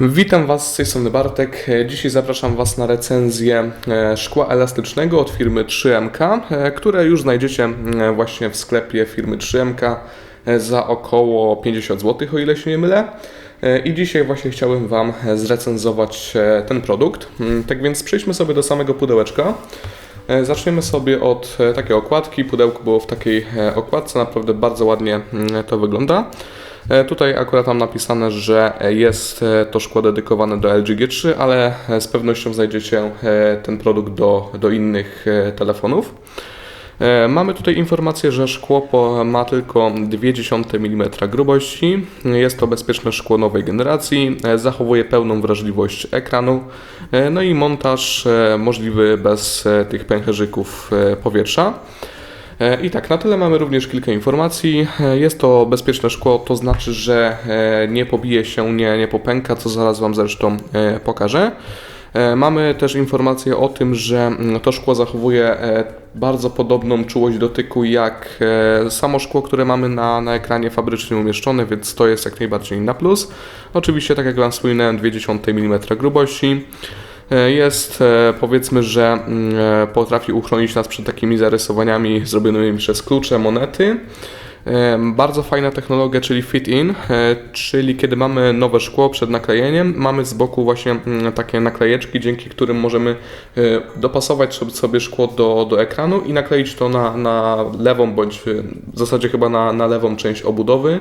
Witam Was z tej strony Bartek. Dzisiaj zapraszam Was na recenzję e, szkła elastycznego od firmy 3MK, e, które już znajdziecie e, właśnie w sklepie firmy 3MK e, za około 50 zł, o ile się nie mylę. E, I dzisiaj właśnie chciałem Wam zrecenzować e, ten produkt. Mm, Tak więc przejdźmy sobie do samego pudełeczka. E, Zaczniemy sobie od e, takiej okładki. Pudełko było w takiej e, okładce, naprawdę bardzo ładnie mm, to wygląda. E, Tutaj akurat mam napisane, że jest e, to szkło dedykowane do LG G3, ale e, z pewnością znajdziecie ten produkt do, do innych telefonów. Mamy tutaj informację, że szkło ma tylko 0,2 mm grubości. Jest to bezpieczne szkło nowej generacji, zachowuje pełną wrażliwość ekranu, no i montaż możliwy bez tych pęcherzyków powietrza. E, I tak, na tyle mamy również kilka informacji. E, Jest to bezpieczne szkło, to znaczy, że e, nie pobije się, nie, nie popęka, co zaraz Wam zresztą pokażę. Mamy też informację o tym, że mm, to szkło zachowuje bardzo podobną czułość dotyku jak samo szkło, które mamy na, na ekranie fabrycznie umieszczone, więc to jest jak najbardziej na plus. Oczywiście, tak jak Wam wspominałem, 0,2 mm grubości. E, Jest, e, powiedzmy, że mm, e, potrafi uchronić nas przed takimi zarysowaniami zrobionymi przez klucze, monety. Bardzo fajna technologia, czyli fit-in, e, czyli kiedy mamy nowe szkło przed naklejeniem, mamy z boku właśnie mm, takie naklejeczki, dzięki którym możemy e, dopasować sobie- szkło do, do ekranu i nakleić to na, na lewą, bądź e, w zasadzie chyba na, na lewą część obudowy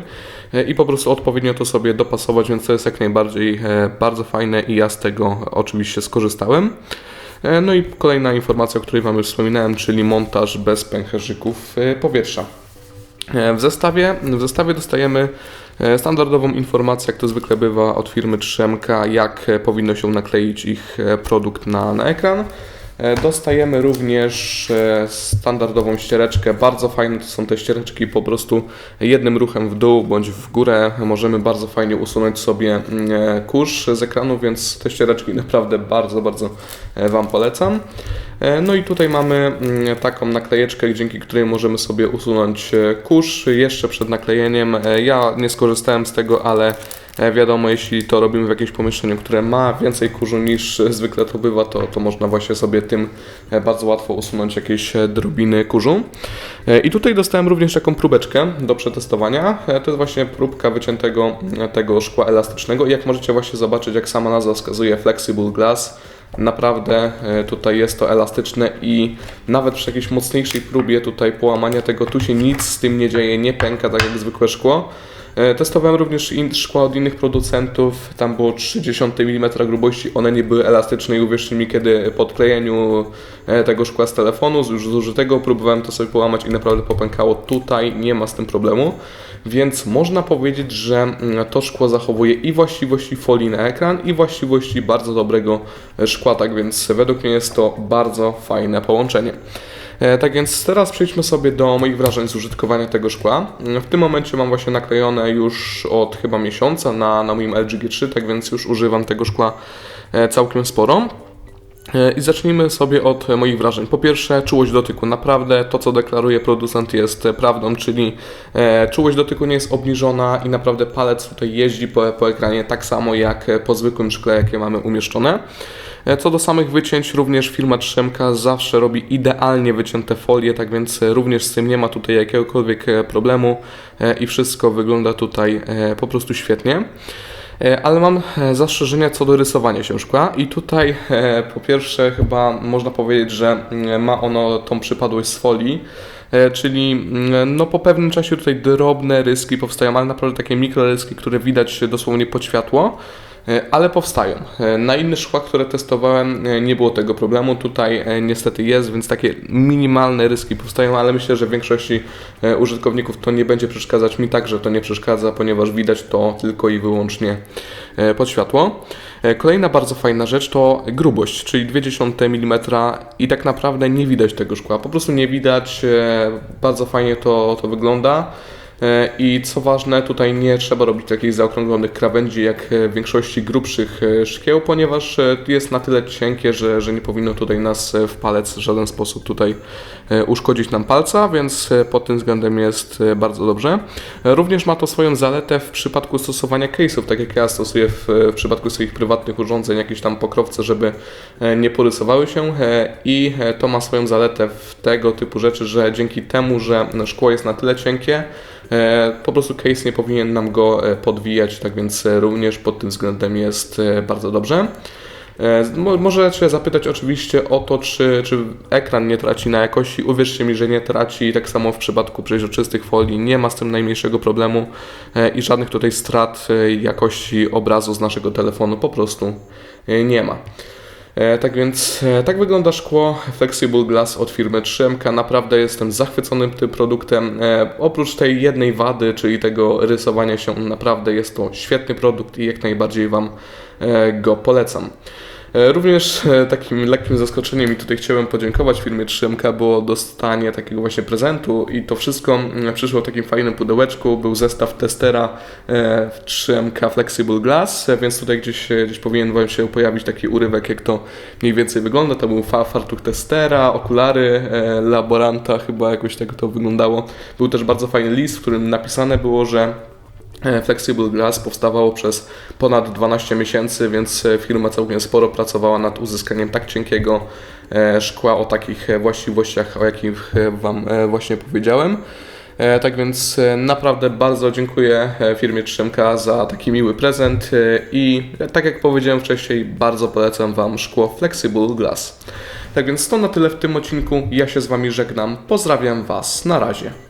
i po prostu odpowiednio to sobie dopasować, więc to jest jak najbardziej bardzo fajne i ja z tego oczywiście skorzystałem. No i kolejna informacja, o której Wam już wspominałem, czyli montaż bez pęcherzyków powietrza. E, W zestawie, w zestawie dostajemy e, standardową informację, jak to zwykle bywa od firmy 3MK, jak e, powinno się nakleić ich produkt na, na ekran. E, Dostajemy również e, standardową ściereczkę. Bardzo fajne to są te ściereczki, po prostu jednym ruchem w dół bądź w górę możemy bardzo fajnie usunąć sobie mm, e, kurz z ekranu, więc te ściereczki naprawdę bardzo, bardzo Wam polecam. No i tutaj mamy mm, taką naklejeczkę, dzięki której możemy sobie usunąć kurz jeszcze przed naklejeniem. Ja nie skorzystałem z tego, ale wiadomo, jeśli to robimy w jakimś pomieszczeniu, które ma więcej kurzu niż e, zwykle to bywa, to, to można właśnie sobie tym e, bardzo łatwo usunąć jakieś e, drobiny kurzu. E, I tutaj dostałem również taką próbeczkę do przetestowania. E, To jest właśnie próbka wyciętego e, tego szkła elastycznego i jak możecie właśnie zobaczyć, jak sama nazwa wskazuje, Flexible Glass. Naprawdę e, tutaj jest to elastyczne i nawet przy jakiejś mocniejszej próbie tutaj połamania tego, tu się nic z tym nie dzieje, nie pęka tak jak zwykłe szkło. E, Testowałem również szkła od innych producentów, tam było 30 mm grubości, one nie były elastyczne i uwierzcie mi, kiedy po odklejeniu e, tego szkła z telefonu, z już zużytego, próbowałem to sobie połamać i naprawdę popękało. Tutaj nie ma z tym problemu, więc można powiedzieć, że mm, to szkło zachowuje i właściwości folii na ekran, i właściwości bardzo dobrego szkła, tak więc według mnie jest to bardzo fajne połączenie. E, Tak więc teraz przejdźmy sobie do moich wrażeń z użytkowania tego szkła. W tym momencie mam właśnie naklejone już od chyba miesiąca na, na moim LG G3, tak więc już używam tego szkła e, całkiem sporo. E, I zacznijmy sobie od moich wrażeń. Po pierwsze, czułość dotyku. Naprawdę to, co deklaruje producent, jest prawdą, czyli czułość dotyku nie jest obniżona i naprawdę palec tutaj jeździ po, po ekranie tak samo jak po zwykłym szkle, jakie mamy umieszczone. E, Co do samych wycięć, również firma 3MK zawsze robi idealnie wycięte folie, tak więc e, również z tym nie ma tutaj jakiegokolwiek e, problemu i wszystko wygląda tutaj po prostu świetnie. Ale mam zastrzeżenia co do rysowania się szkła i tutaj po pierwsze chyba można powiedzieć, że mm, ma ono tą przypadłość z folii, czyli mm, no po pewnym czasie tutaj drobne ryski powstają, ale naprawdę takie mikroryski, które widać dosłownie pod światło. E, ale powstają. E, Na innych szkłach, które testowałem, e, nie było tego problemu. Tutaj niestety jest, więc takie minimalne ryski powstają, ale myślę, że większości użytkowników to nie będzie przeszkadzać. Mi także to nie przeszkadza, ponieważ widać to tylko i wyłącznie pod światło. Kolejna bardzo fajna rzecz to grubość, czyli 0,2 mm i tak naprawdę nie widać tego szkła. Po prostu nie widać, bardzo fajnie to, to wygląda. E, I co ważne, tutaj nie trzeba robić takich zaokrąglonych krawędzi jak e, w większości grubszych e, szkieł, ponieważ jest na tyle cienkie, że, że nie powinno tutaj nas w palec w żaden sposób tutaj uszkodzić nam palca, więc pod tym względem jest bardzo dobrze. Również ma to swoją zaletę w przypadku stosowania case'ów, tak jak ja stosuję w, w przypadku swoich prywatnych urządzeń, jakieś tam pokrowce, żeby nie porysowały się i to ma swoją zaletę w tego typu rzeczy, że dzięki temu, że szkło jest na tyle cienkie, po prostu case nie powinien nam go e, podwijać, tak więc e, również pod tym względem jest e, bardzo dobrze. E, mo- Możecie zapytać oczywiście o to, czy, czy ekran nie traci na jakości. Uwierzcie mi, że nie traci. Tak samo w przypadku przeźroczystych folii nie ma z tym najmniejszego problemu e, i żadnych tutaj strat e, jakości obrazu z naszego telefonu po prostu e, nie ma. E, Tak więc e, tak wygląda szkło Flexible Glass od firmy 3MK. Naprawdę jestem zachwycony tym produktem. E, Oprócz tej jednej wady, czyli tego rysowania się, naprawdę jest to świetny produkt i jak najbardziej Wam go polecam. E, Również e, takim lekkim zaskoczeniem i tutaj chciałem podziękować firmie 3MK było dostanie takiego właśnie prezentu i to wszystko mm, przyszło w takim fajnym pudełeczku. Był zestaw testera e, w 3MK Flexible Glass, e, więc tutaj gdzieś, e, gdzieś powinien Wam się pojawić taki urywek, jak to mniej więcej wygląda. To był fa- fartuch testera, okulary e, laboranta, chyba jakoś tak to wyglądało. Był też bardzo fajny list, w którym napisane było, że E, Flexible Glass powstawało przez ponad 12 miesięcy, więc e, firma całkiem sporo pracowała nad uzyskaniem tak cienkiego e, szkła o takich e, właściwościach, o jakich e, Wam e, właśnie powiedziałem. E, Tak więc e, naprawdę bardzo dziękuję e, firmie 3MK za taki miły prezent e, i e, tak jak powiedziałem wcześniej, bardzo polecam Wam szkło Flexible Glass. Tak więc to na tyle w tym odcinku. Ja się z Wami żegnam. Pozdrawiam Was. Na razie.